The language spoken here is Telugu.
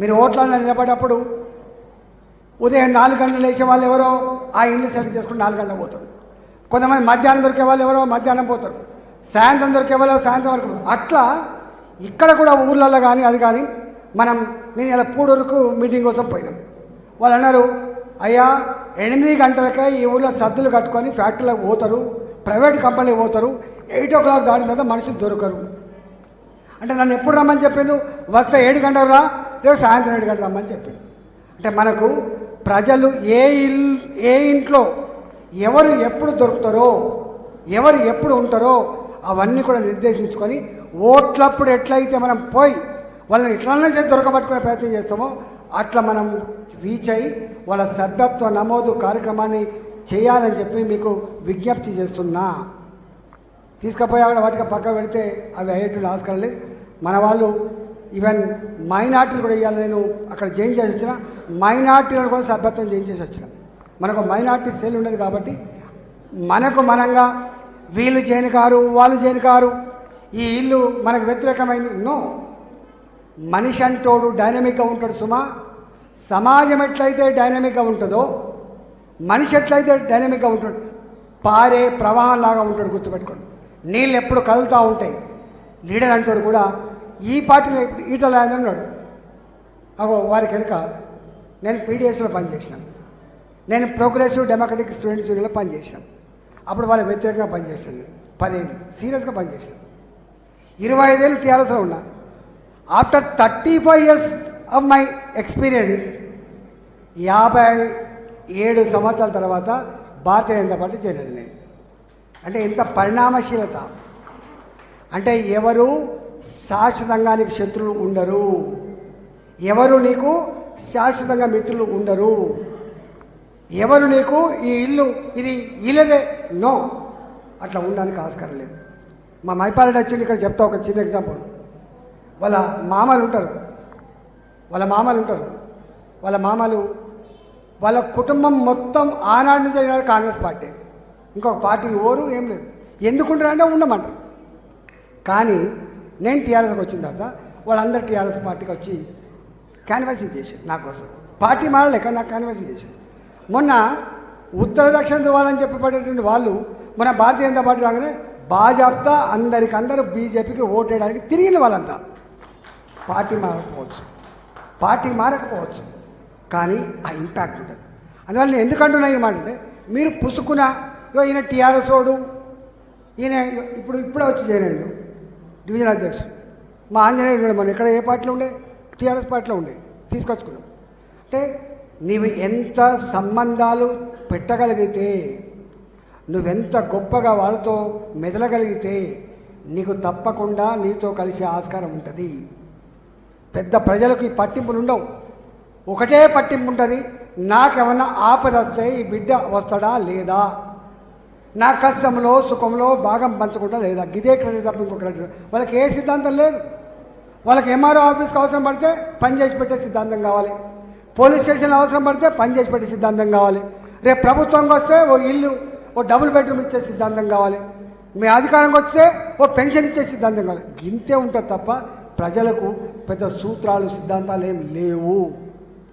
మీరు ఓట్లలో నిలబడేటప్పుడు ఉదయం నాలుగు గంటలు లేచే వాళ్ళు ఎవరో ఆ ఇల్లు సెలెక్ట్ చేసుకుని నాలుగు గంటలకు పోతారు. కొంతమంది మధ్యాహ్నం దొరికే వాళ్ళు ఎవరో మధ్యాహ్నం పోతారు. సాయంత్రం దొరికే వాళ్ళు సాయంత్రం వరకు అట్లా ఇక్కడ కూడా ఊర్లలో కానీ అది కానీ మనం నేను ఇలా పూడూరుకు మీటింగ్ కోసం పోయినాం. వాళ్ళు అన్నారు అయ్యా ఎనిమిది గంటలకే ఈ ఊళ్ళో సద్దులు కట్టుకొని ఫ్యాక్టరీలకు పోతారు ప్రైవేట్ కంపెనీకి పోతారు ఎయిట్ ఓ క్లాక్ దాటిన తర్వాత మనుషులు దొరకరు. అంటే నన్ను ఎప్పుడు రమ్మని చెప్పాను వస్తే ఏడు గంటలు రా రేపు సాయంత్రం ఏడు గంటలు రమ్మని చెప్పాడు. అంటే మనకు ప్రజలు ఏ ఇల్ ఏ ఇంట్లో ఎవరు ఎప్పుడు దొరుకుతారో ఎవరు ఎప్పుడు ఉంటారో అవన్నీ కూడా నిర్దేశించుకొని ఓట్లప్పుడు ఎట్లయితే మనం పోయి వాళ్ళని ఇట్లనే చేసి దొరకబట్టుకునే ప్రయత్నం చేస్తామో అట్లా మనం రీచ్ అయ్యి వాళ్ళ సభ్యత్వ నమోదు కార్యక్రమాన్ని చేయాలని చెప్పి మీకు విజ్ఞప్తి చేస్తున్నా. తీసుకుపోయి వాటికి పక్క పెడితే అవి అయ్యేటువంటి ఆస్కారం లేదు. మన వాళ్ళు ఈవెన్ మైనార్టీలు కూడా ఇవ్వాలి నేను అక్కడ జాయిన్ చేసి వచ్చిన మైనార్టీలను కూడా సభ్యత్వం జాయిన్ చేసి వచ్చిన. మనకు మైనార్టీ సెల్ ఉండదు కాబట్టి మనకు మనంగా వీళ్ళు చేయని కారు వాళ్ళు చేయని కారు. ఈ ఇల్లు మనకు వ్యతిరేకమైంది. నో. మనిషి అంటోడు డైనమిక్గా ఉంటాడు సుమా. సమాజం ఎట్లయితే డైనమిక్గా ఉంటుందో మనిషి ఎట్లయితే డైనమిక్గా ఉంటాడు పారే ప్రవాహం లాగా ఉంటాడు గుర్తుపెట్టుకోండి. నీళ్ళు ఎప్పుడు కదులుతూ ఉంటాయి. లీడర్ అంటాడు కూడా ఈ పార్టీలో ఇప్పుడు ఈటల ఉన్నాడు అగో వారి కనుక నేను పీడిఎస్లో పనిచేసినాను నేను ప్రోగ్రెసివ్ డెమోక్రటిక్ స్టూడెంట్స్ యూనియన్లో పనిచేసినాను అప్పుడు వాళ్ళకి వ్యతిరేకంగా పనిచేసాను పదేళ్ళు సీరియస్గా పనిచేసాను ఇరవై ఐదేళ్ళు టీఆర్ఎస్లో ఉన్నా. After thirty five years of my experience యాభై ఏడు సంవత్సరాల తర్వాత భారతీయ జనతా పార్టీ చేరాను నేను. అంటే ఎంత పరిణామశీలత. అంటే ఎవరు శాశ్వతంగా నీకు శత్రువులు ఉండరు. ఎవరు నీకు శాశ్వతంగా మిత్రులు ఉండరు. ఎవరు నీకు ఈ ఇల్లు ఇది ఇల్లదే? నో. అట్లా ఉండడానికి ఆస్కారం లేదు. మా మైపారెడ్డి వచ్చింది ఇక్కడ చెప్తా ఒక చిన్న ఎగ్జాంపుల్. వాళ్ళ మామలు ఉంటారు. వాళ్ళ మామలు ఉంటారు. వాళ్ళ మామలు వాళ్ళ కుటుంబం మొత్తం ఆనాడు నుంచి అయినాడు కాంగ్రెస్ పార్టీ. ఇంకొక పార్టీ ఓరు ఏం లేదు. ఎందుకుంటారంటే ఉండమంటారు. కానీ నేను టీఆర్ఎస్కి వచ్చిన తర్వాత వాళ్ళందరూ టీఆర్ఎస్ పార్టీకి వచ్చి క్యాన్వాసింగ్ చేశారు నా కోసం. పార్టీ మారలేక నాకు క్యాన్వాసింగ్ చేశారు. మొన్న ఉత్తర దక్షిణ ధృవాలని చెప్పబడేటువంటి వాళ్ళు మన భారతీయ జనతా పార్టీ రాగానే బాజాప్తా అందరికందరూ బీజేపీకి ఓటేయడానికి తిరిగిన వాళ్ళంతా. పార్టీ మారకపోవచ్చు. పార్టీ మారకపోవచ్చు. కానీ ఆ ఇంపాక్ట్ ఉంటుంది. అందువల్ల నేను ఎందుకంటున్నా ఈ మాట అంటే మీరు పుసుకున్న ఈయన టీఆర్ఎస్ ఓడు ఈయన ఇప్పుడు ఇప్పుడే వచ్చి చేరండు డివిజన్ అధ్యక్షుడు మా ఆంజనేయుడు ఉన్నాడు మనం ఇక్కడ ఏ పార్టీలో ఉండే? టీఆర్ఎస్ పార్టీలో ఉండే. తీసుకొచ్చుకున్నాం. అంటే నీవు ఎంత సంబంధాలు పెట్టగలిగితే నువ్వెంత గొప్పగా వాళ్ళతో మెదలగలిగితే నీకు తప్పకుండా నీతో కలిసే ఆస్కారం ఉంటుంది. పెద్ద ప్రజలకు ఈ పట్టింపులు ఉండవు. ఒకటే పట్టింపు ఉంటుంది నాకేమన్నా ఆపద వస్తే ఈ బిడ్డ వస్తాడా లేదా? నా కష్టంలో సుఖంలో భాగం పంచకుండా లేదా గిదే క్రెడిట్ తప్ప ఇంకో క్రెడిట్. వాళ్ళకి ఏ సిద్ధాంతం లేదు. వాళ్ళకి ఎంఆర్ఓ ఆఫీస్కి అవసరం పడితే పని చేసి పెట్టే సిద్ధాంతం కావాలి. పోలీస్ స్టేషన్ అవసరం పడితే పని చేసి పెట్టే సిద్ధాంతం కావాలి. రేపు ప్రభుత్వంకి వస్తే ఓ ఇల్లు ఓ డబుల్ బెడ్రూమ్ ఇచ్చే సిద్ధాంతం కావాలి. మీ అధికారంకి వస్తే ఓ పెన్షన్ ఇచ్చే సిద్ధాంతం కావాలి. గింతే ఉంటుంది తప్ప ప్రజలకు పెద్ద సూత్రాలు సిద్ధాంతాలు ఏం లేవు.